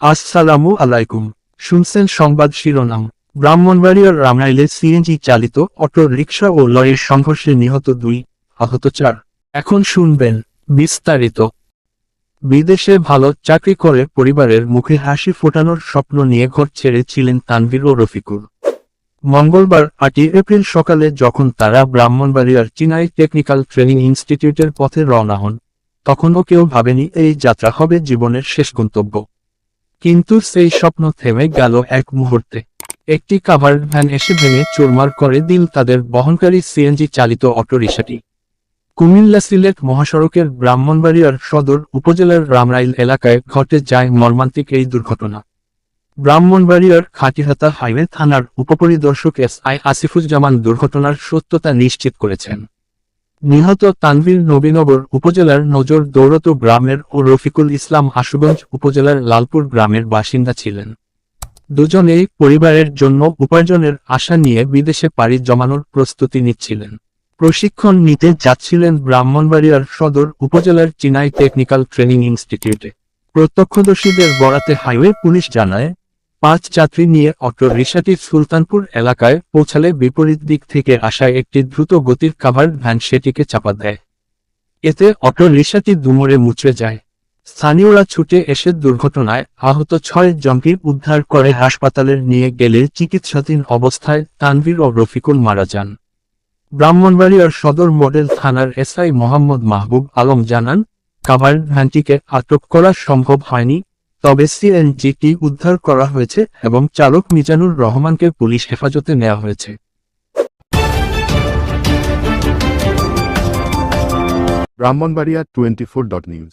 আসসালামু আলাইকুম। শুনছেন সংবাদ শিরোনাম। ব্রাহ্মণবাড়িয়ার রামনাইলে সিএনজি চালিত অটো রিক্সা ও লয়ের সংঘর্ষে নিহত দুই আহত চার। এখন শুনবেন বিস্তারিত। বিদেশে ভালো চাকরি করে পরিবারের মুখে হাসি ফোটানোর স্বপ্ন নিয়ে ঘর ছেড়েছিলেন তানভীর ও রফিকুর মঙ্গলবার আটই এপ্রিল সকালে যখন তারা ব্রাহ্মণবাড়িয়ার চিনাই টেকনিক্যাল ট্রেনিং ইনস্টিটিউটের পথে রওনা হন, তখনও কেউ ভাবেনি এই যাত্রা হবে জীবনের শেষ গন্তব্য। কিন্তু সেই স্বপ্ন থেমে গেল এক মুহূর্তে। একটি কাভার্ড ভ্যান এসে ভেঙে চুরমার করে দিল তাদের বহনকারী সিএনজি চালিত অটোরিকশাটি কুমিল্লা সিলেট মহাসড়কের ব্রাহ্মণবাড়িয়ার সদর উপজেলার রামরাইল এলাকায় ঘটে যায় মর্মান্তিক এই দুর্ঘটনা। ব্রাহ্মণবাড়িয়ার খাটিহাতা হাইওয়ে থানার উপপরিদর্শক এস আই আসিফুজ্জামান দুর্ঘটনার সত্যতা নিশ্চিত করেছেন। নিহত তানভীর নবীনগর উপজেলার নজর দৌলত গ্রামের ও রফিকুল ইসলাম আশুগঞ্জ উপজেলার লালপুর গ্রামের বাসিন্দা ছিলেন। দুজনেই পরিবারের জন্য উপার্জনের আশা নিয়ে বিদেশে পাড়ি জমানোর প্রস্তুতি নিচ্ছিলেন। প্রশিক্ষণ নিতে যাচ্ছিলেন ব্রাহ্মণবাড়িয়ার সদর উপজেলার চিনাই টেকনিক্যাল ট্রেনিং ইনস্টিটিউটে। প্রত্যক্ষদর্শীদের বরাতে হাইওয়ে পুলিশ জানায় পাঁচ যাত্রী নিয়ে অটো রিক্সাটি সুলতানপুর এলাকায় পৌঁছালে বিপরীত দিক থেকে আসা একটি দ্রুত গতির কাভার্ড ভ্যান সেটিকে চাপা দেয়। এতে অটো রিক্সাটি দুমড়ে মুচড়ে যায়। স্থানীয়রা ছুটে এসে দুর্ঘটনায় আহত ছয় জনকে উদ্ধার করে হাসপাতালে নিয়ে গেলে চিকিৎসাধীন অবস্থায় তানভীর ও রফিকুল মারা যান। ব্রাহ্মণবাড়িয়ার সদর মডেল থানার এসআই মোহাম্মদ মাহবুব আলম জানান কাভার্ড ভ্যানটিকে আটক করা সম্ভব হয়নি তবে সিএনজিটি উদ্ধার করা হয়েছে এবং চালক মিজানুর রহমানকে পুলিশ হেফাজতে নেওয়া হয়েছে। Brahmanbaria twenty four dot news.